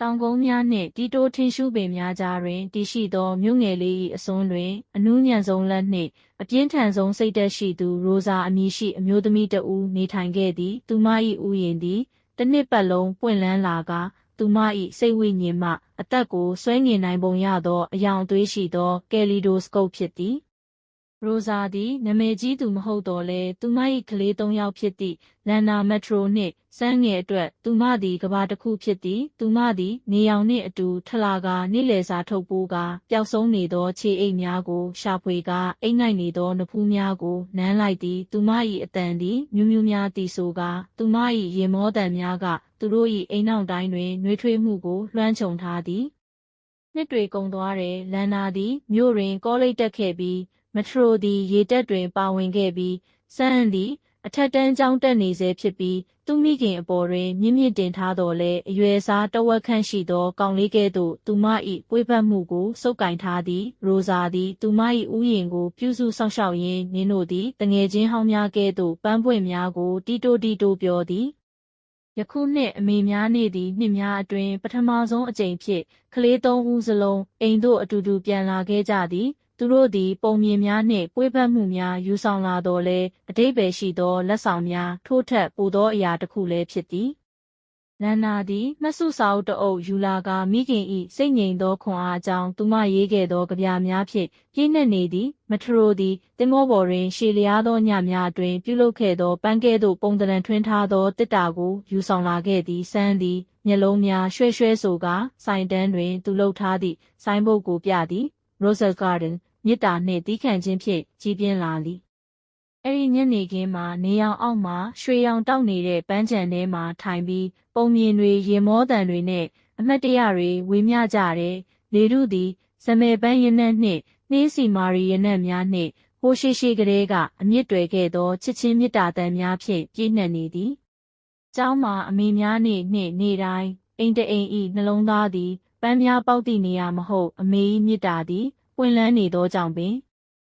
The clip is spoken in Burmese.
တောင်ကုန်းများနှင့်တီတိုးထင်းရှူးပင်များကြားတွင်တည်ရှိသောမြို့ငယ်လေး၏အစွန်းတွင်အနူးညံ့ဆုံးလက်နှင့်အပြင်းထန်ဆုံးစိတ်သက်ရှိသူရိုဇာအမည်ရှိအမျိုးသမီးတစ်ဦးနေထိုင်ခဲ့သည်သူမ၏ဥယျာဉ်သည်တစ်နှစ်ပတ်လုံးပွင့်လန်းလာကာသူမ၏စိတ်ဝိညာဉ်မှအသက်ကိုဆွဲငင်နိုင်ပုံရသောအယောင်အသွေးရှိသောကယ်လီဒိုစကုပ်ဖြစ်သည် ရိုဇာသည်နာမည်ကြီးသူမဟုတ်တော့လဲသူမ၏ကလေးသုံးယောက်ဖြစ်သည့်လန်နာမက်ထရိုနှင့်စမ်းငယ်အတွက်သူမသည်ကဘာတစ်ခုဖြစ်သည်သူမသည်နေရောင်နှင့်အတူထလာကာနေ့လယ်စာထုတ်ပိုးကာပျောက်ဆုံးနေသောခြေအိတ်များကိုရှာဖွေကာအိမ်၌နေသောနဖူးများကိုနမ်းလိုက်သည်သူမ၏အတန်သည်မြူးမြူးများတီဆိုကာသူမ၏ရေမောတန်များကသူတို့၏အိမ်နောက်တိုင်းတွင်နှွေးထွေးမှုကိုလွှမ်းခြုံထားသည်နှစ်တွေကုန်သွားတယ်လန်နာသည်မြို့တွင်ကောလိပ်တက်ခဲ့ပြီး မထရိုသည်ရေတက်တွင်ပါဝင်ခဲ့ပြီးစန်းသည် အထက်တန်းကျောင်းတက်နေဆဲဖြစ်ပြီးသူမိခင်အပေါ်တွင်မြင့်မြင့်တင်ထားတော်လဲအရွယ်စားတဝက်ခန့်ရှိသောကောင်လေးကဲ့သို့သူမ၏ပွေးဖက်မှုကိုစုပ်ကင်ထားသည် ရိုဇာသည်သူမ၏ဥယျင်ကိုပြုစုစောင့်ရှောက်ရင်းနင်းတို့သည်တငယ်ချင်းဟောင်းများကဲ့သို့ပန်းပွင့်များကိုတီတိုတီတိုပြောသည် ယခုနှစ်အမေများနေသည့်နှစ်များအတွင်းပထမဆုံးအကြိမ်ဖြင့်ကလေးသုံးဦးစလုံးအိမ်သို့အတူတူပြန်လာခဲ့ကြသည်သူတို့သည်ပုံမြင်များနှင့်ပွေးဖက်မှုများယူဆောင်လာတော်လဲအတိတ်ပဲရှိသောလက်ဆောင်များထို့ထက်ပိုသောအရာတစ်ခုလည်းဖြစ်သည် လန်နာသည်မဆုစာအုပ်တအုပ်ယူလာကမိခင်ဤစိတ်ငြိမ်သောခွန်အားအကြောင်းသူမရေးခဲ့သောကြပြများဖြင့်ပြည့်နှက်နေသည်မထရိုသည်တင်မောပေါ်တွင်ရှည်လျားသောညများအတွင်ပြုလုပ်ခဲ့သောပန်းကဲ့သို့ပုံတရံထွင်းထားသောတစ်တာကိုယူဆောင်လာခဲ့သည်စမ်းသည်မျက်လုံးများရွှဲရွှဲဆိုကာစိုင်တန်းတွင်သူလှုပ်ထားသည့်ဆိုင်းဘုတ်ကိုပြသည် Rosal Garden မေတ္တာနှင့်တီးခံခြင်းဖြင့်ကြီးပြင်းလာသည် အဲ့ဒီညနေခင်းမှာနေရောင်အောက်မှာရွှေရောင်တောက်နေတဲ့ပန်းချံထဲမှာထိုင်ပြီးပုံမြင်တွေရေမောတံတွေနဲ့အမတ်တရတွေဝေမျှကြတယ်လေထုသည်ဇမေပန်းရနက်နှင့်နှေးစီမာရီရနက်များနှင့်ဟိုရှိရှိကလေးကအမြင့်တွေခဲ့သောချစ်ချင်းမေတ္တာတန်များဖြင့်ပြည့်နှက်နေသည်ကျောင်းမှာအမေများနေနှင့်နေတိုင်းအိမ်တအိမ်ဤနှလုံးသားသည်ပန်းများပေါက်သည့်နေရာမဟုတ်အမေ၏မေတ္တာသည်ပွင့်လန်းနေသောကြောင့်ပင်